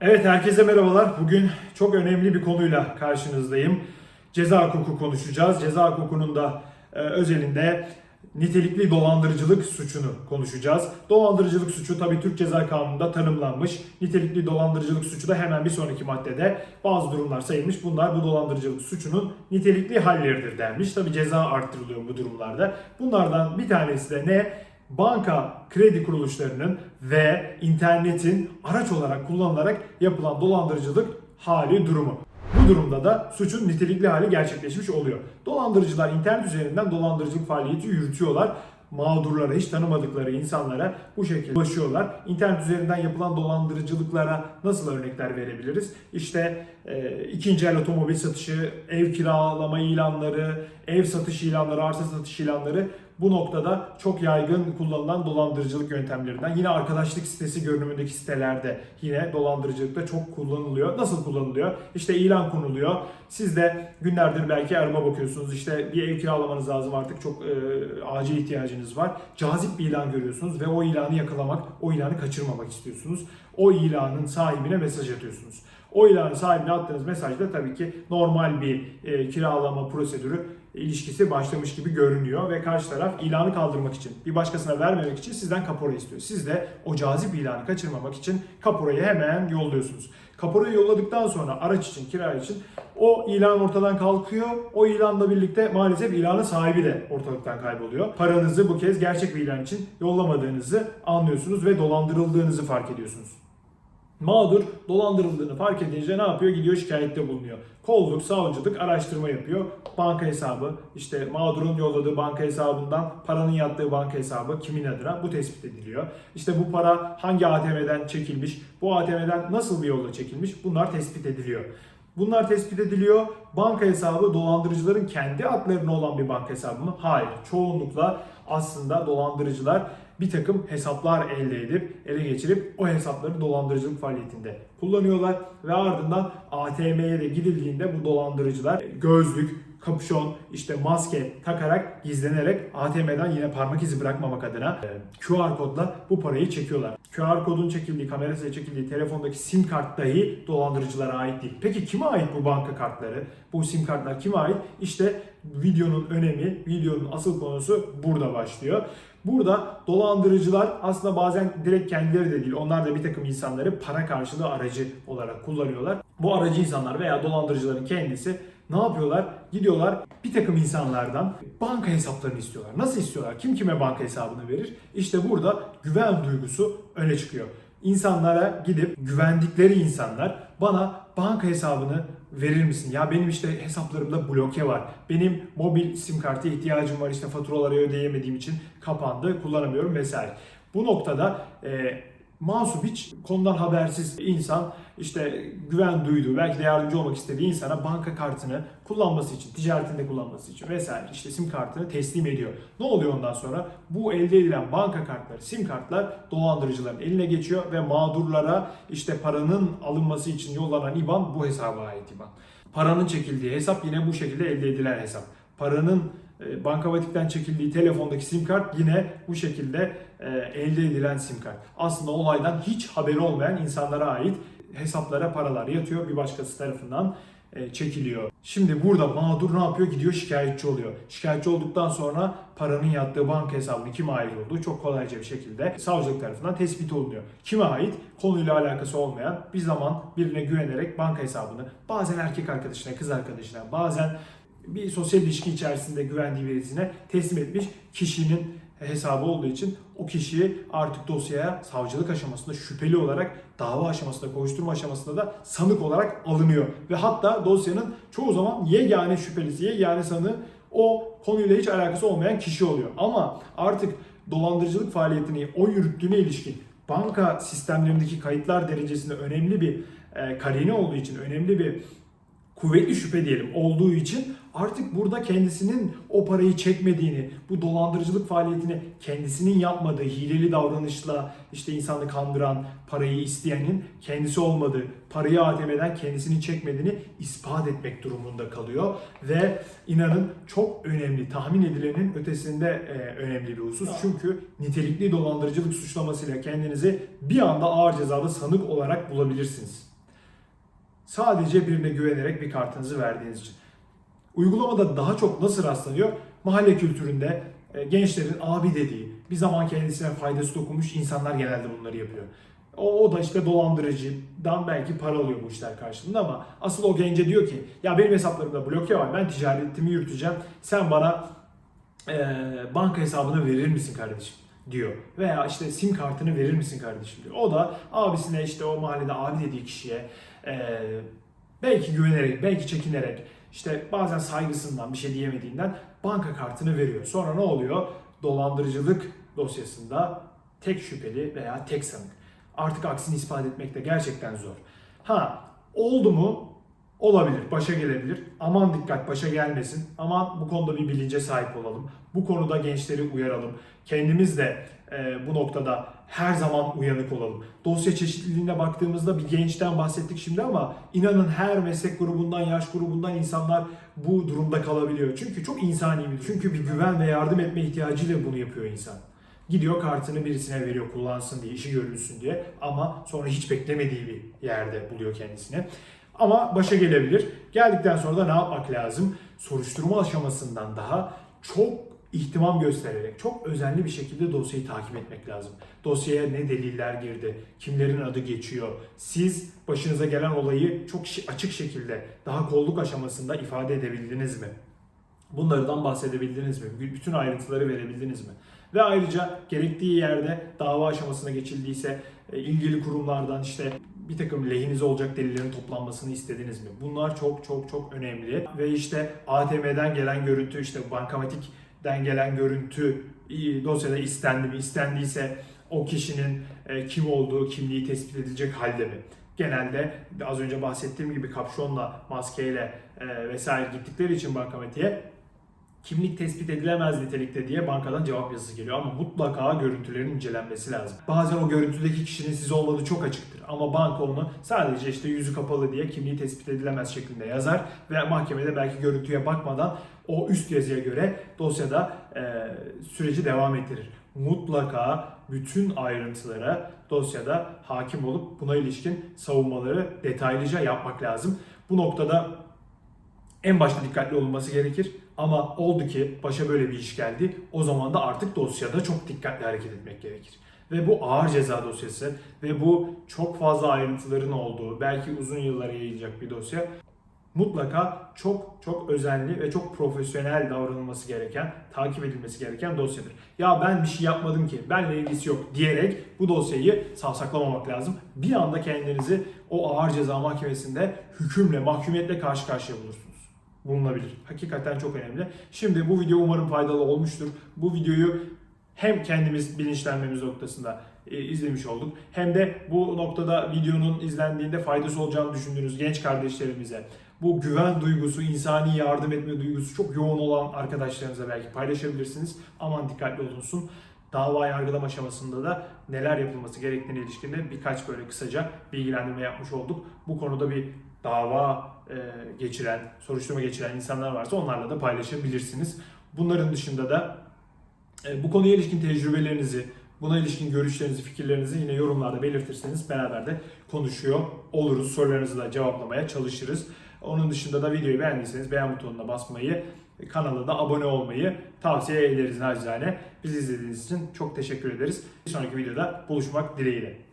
Evet herkese merhabalar. Bugün çok önemli bir konuyla karşınızdayım. Ceza hukuku konuşacağız. Ceza hukukunun da e, özelinde nitelikli dolandırıcılık suçunu konuşacağız. Dolandırıcılık suçu tabii Türk Ceza Kanunu'nda tanımlanmış. Nitelikli dolandırıcılık suçu da hemen bir sonraki maddede bazı durumlar sayılmış. Bunlar bu dolandırıcılık suçunun nitelikli halleridir denmiş. Tabii ceza arttırılıyor bu durumlarda. Bunlardan bir tanesi de ne? Banka kredi kuruluşlarının ve internetin araç olarak kullanılarak yapılan dolandırıcılık hali durumu. Bu durumda da suçun nitelikli hali gerçekleşmiş oluyor. Dolandırıcılar internet üzerinden dolandırıcılık faaliyeti yürütüyorlar. Mağdurlara, hiç tanımadıkları insanlara bu şekilde ulaşıyorlar. İnternet üzerinden yapılan dolandırıcılıklara nasıl örnekler verebiliriz? İşte e, ikinci el otomobil satışı, ev kiralama ilanları, ev satış ilanları, arsa satış ilanları bu noktada çok yaygın kullanılan dolandırıcılık yöntemlerinden. Yine arkadaşlık sitesi görünümündeki sitelerde yine dolandırıcılıkta çok kullanılıyor. Nasıl kullanılıyor? İşte ilan konuluyor. Siz de günlerdir belki araba bakıyorsunuz. İşte bir ev kiralamanız lazım artık çok e, acil ihtiyacınız var. Cazip bir ilan görüyorsunuz ve o ilanı yakalamak, o ilanı kaçırmamak istiyorsunuz. O ilanın sahibine mesaj atıyorsunuz. O ilanın sahibine attığınız mesajda tabii ki normal bir e, kiralama prosedürü ilişkisi başlamış gibi görünüyor ve karşı taraf ilanı kaldırmak için, bir başkasına vermemek için sizden kapora istiyor. Siz de o cazip ilanı kaçırmamak için kaporayı hemen yolluyorsunuz. Kaporayı yolladıktan sonra araç için, kira için o ilan ortadan kalkıyor. O ilanla birlikte maalesef ilanın sahibi de ortalıktan kayboluyor. Paranızı bu kez gerçek bir ilan için yollamadığınızı anlıyorsunuz ve dolandırıldığınızı fark ediyorsunuz. Mağdur dolandırıldığını fark edince ne yapıyor? Gidiyor şikayette bulunuyor. Kolluk, savcılık araştırma yapıyor. Banka hesabı, işte mağdurun yolladığı banka hesabından paranın yattığı banka hesabı kimin adına bu tespit ediliyor. İşte bu para hangi ATM'den çekilmiş, bu ATM'den nasıl bir yolla çekilmiş bunlar tespit ediliyor. Bunlar tespit ediliyor. Banka hesabı dolandırıcıların kendi adlarına olan bir banka hesabı mı? Hayır. Çoğunlukla aslında dolandırıcılar bir takım hesaplar elde edip ele geçirip o hesapları dolandırıcılık faaliyetinde kullanıyorlar ve ardından ATM'ye de gidildiğinde bu dolandırıcılar gözlük, kapüşon, işte maske takarak gizlenerek ATM'den yine parmak izi bırakmamak adına e, QR kodla bu parayı çekiyorlar. QR kodun çekildiği, kamerasıyla çekildiği telefondaki sim kart dahi dolandırıcılara ait değil. Peki kime ait bu banka kartları? Bu sim kartlar kime ait? İşte videonun önemi, videonun asıl konusu burada başlıyor. Burada dolandırıcılar aslında bazen direkt kendileri de değil, onlar da bir takım insanları para karşılığı aracı olarak kullanıyorlar. Bu aracı insanlar veya dolandırıcıların kendisi ne yapıyorlar? Gidiyorlar bir takım insanlardan banka hesaplarını istiyorlar. Nasıl istiyorlar? Kim kime banka hesabını verir? İşte burada güven duygusu öne çıkıyor. İnsanlara gidip güvendikleri insanlar bana banka hesabını verir misin? Ya benim işte hesaplarımda bloke var. Benim mobil sim kartı ihtiyacım var. İşte faturaları ödeyemediğim için kapandı. Kullanamıyorum vesaire. Bu noktada e, masum hiç konudan habersiz insan işte güven duyduğu, belki de yardımcı olmak istediği insana banka kartını kullanması için, ticaretinde kullanması için vesaire işte sim kartını teslim ediyor. Ne oluyor ondan sonra? Bu elde edilen banka kartları, sim kartlar dolandırıcıların eline geçiyor ve mağdurlara işte paranın alınması için yollanan IBAN bu hesaba ait IBAN. Paranın çekildiği hesap yine bu şekilde elde edilen hesap. Paranın bankamatikten çekildiği telefondaki sim kart yine bu şekilde e, elde edilen sim kart. Aslında olaydan hiç haberi olmayan insanlara ait hesaplara paralar yatıyor bir başkası tarafından e, çekiliyor. Şimdi burada mağdur ne yapıyor? Gidiyor şikayetçi oluyor. Şikayetçi olduktan sonra paranın yattığı banka hesabının kime ait olduğu çok kolayca bir şekilde savcılık tarafından tespit olunuyor. Kime ait? Konuyla alakası olmayan bir zaman birine güvenerek banka hesabını bazen erkek arkadaşına, kız arkadaşına, bazen bir sosyal ilişki içerisinde güvendiği birisine teslim etmiş kişinin hesabı olduğu için o kişi artık dosyaya savcılık aşamasında şüpheli olarak dava aşamasında, kovuşturma aşamasında da sanık olarak alınıyor. Ve hatta dosyanın çoğu zaman yegane şüphelisi, yegane sanığı o konuyla hiç alakası olmayan kişi oluyor. Ama artık dolandırıcılık faaliyetini o yürüttüğüne ilişkin banka sistemlerindeki kayıtlar derecesinde önemli bir e, karine olduğu için, önemli bir kuvvetli şüphe diyelim olduğu için artık burada kendisinin o parayı çekmediğini, bu dolandırıcılık faaliyetini kendisinin yapmadığı hileli davranışla işte insanı kandıran, parayı isteyenin kendisi olmadığı, parayı ATM'den kendisinin çekmediğini ispat etmek durumunda kalıyor ve inanın çok önemli, tahmin edilenin ötesinde e, önemli bir husus. Çünkü nitelikli dolandırıcılık suçlamasıyla kendinizi bir anda ağır cezalı sanık olarak bulabilirsiniz. Sadece birine güvenerek bir kartınızı verdiğiniz için. Uygulamada daha çok nasıl rastlanıyor? Mahalle kültüründe e, gençlerin abi dediği, bir zaman kendisine faydası dokunmuş insanlar genelde bunları yapıyor. O, o da işte dolandırıcıdan belki para alıyor bu işler karşılığında ama asıl o gence diyor ki ya benim hesaplarımda bloke var ben ticaretimi yürüteceğim sen bana e, banka hesabını verir misin kardeşim diyor. Veya işte sim kartını verir misin kardeşim diyor. O da abisine işte o mahallede abi dediği kişiye e, belki güvenerek, belki çekinerek işte bazen saygısından bir şey diyemediğinden banka kartını veriyor. Sonra ne oluyor? Dolandırıcılık dosyasında tek şüpheli veya tek sanık. Artık aksini ispat etmek de gerçekten zor. Ha oldu mu? Olabilir, başa gelebilir. Aman dikkat başa gelmesin. Aman bu konuda bir bilince sahip olalım. Bu konuda gençleri uyaralım. Kendimiz de e, bu noktada her zaman uyanık olalım. Dosya çeşitliliğine baktığımızda bir gençten bahsettik şimdi ama inanın her meslek grubundan, yaş grubundan insanlar bu durumda kalabiliyor. Çünkü çok insani bir. Çünkü bir güven ve yardım etme ihtiyacıyla bunu yapıyor insan. Gidiyor kartını birisine veriyor kullansın diye, işi görülsün diye ama sonra hiç beklemediği bir yerde buluyor kendisini. Ama başa gelebilir. Geldikten sonra da ne yapmak lazım? Soruşturma aşamasından daha çok ihtimam göstererek, çok özenli bir şekilde dosyayı takip etmek lazım. Dosyaya ne deliller girdi, kimlerin adı geçiyor. Siz başınıza gelen olayı çok açık şekilde daha kolluk aşamasında ifade edebildiniz mi? Bunlardan bahsedebildiniz mi? Bütün ayrıntıları verebildiniz mi? Ve ayrıca gerektiği yerde dava aşamasına geçildiyse e, ilgili kurumlardan işte bir takım lehinize olacak delillerin toplanmasını istediniz mi? Bunlar çok çok çok önemli. Ve işte ATM'den gelen görüntü, işte bankamatikten gelen görüntü dosyada istendi mi? İstendiyse o kişinin e, kim olduğu, kimliği tespit edilecek halde mi? Genelde az önce bahsettiğim gibi kapşonla, maskeyle e, vesaire gittikleri için bankamatiğe kimlik tespit edilemez nitelikte diye bankadan cevap yazısı geliyor ama mutlaka görüntülerin incelenmesi lazım. Bazen o görüntüdeki kişinin siz olmadığı çok açıktır ama banka onu sadece işte yüzü kapalı diye kimliği tespit edilemez şeklinde yazar ve mahkemede belki görüntüye bakmadan o üst yazıya göre dosyada e, süreci devam ettirir. Mutlaka bütün ayrıntılara dosyada hakim olup buna ilişkin savunmaları detaylıca yapmak lazım. Bu noktada en başta dikkatli olunması gerekir. Ama oldu ki başa böyle bir iş geldi. O zaman da artık dosyada çok dikkatli hareket etmek gerekir. Ve bu ağır ceza dosyası ve bu çok fazla ayrıntıların olduğu, belki uzun yıllara yayılacak bir dosya. Mutlaka çok çok özenli ve çok profesyonel davranılması gereken, takip edilmesi gereken dosyadır. Ya ben bir şey yapmadım ki, benle ilgisi yok diyerek bu dosyayı savsaklamamak lazım. Bir anda kendinizi o ağır ceza mahkemesinde hükümle, mahkumiyetle karşı karşıya bulursunuz bulunabilir. Hakikaten çok önemli. Şimdi bu video umarım faydalı olmuştur. Bu videoyu hem kendimiz bilinçlenmemiz noktasında e, izlemiş olduk. Hem de bu noktada videonun izlendiğinde faydası olacağını düşündüğünüz genç kardeşlerimize, bu güven duygusu, insani yardım etme duygusu çok yoğun olan arkadaşlarınıza belki paylaşabilirsiniz. Aman dikkatli olunsun. Dava yargılama aşamasında da neler yapılması gerektiğine ilişkinde birkaç böyle kısaca bilgilendirme yapmış olduk. Bu konuda bir dava e, geçiren, soruşturma geçiren insanlar varsa onlarla da paylaşabilirsiniz. Bunların dışında da e, bu konuya ilişkin tecrübelerinizi, buna ilişkin görüşlerinizi, fikirlerinizi yine yorumlarda belirtirseniz beraber de konuşuyor oluruz. Sorularınızı da cevaplamaya çalışırız. Onun dışında da videoyu beğendiyseniz beğen butonuna basmayı, kanala da abone olmayı tavsiye ederiz nacizane. Bizi izlediğiniz için çok teşekkür ederiz. Bir sonraki videoda buluşmak dileğiyle.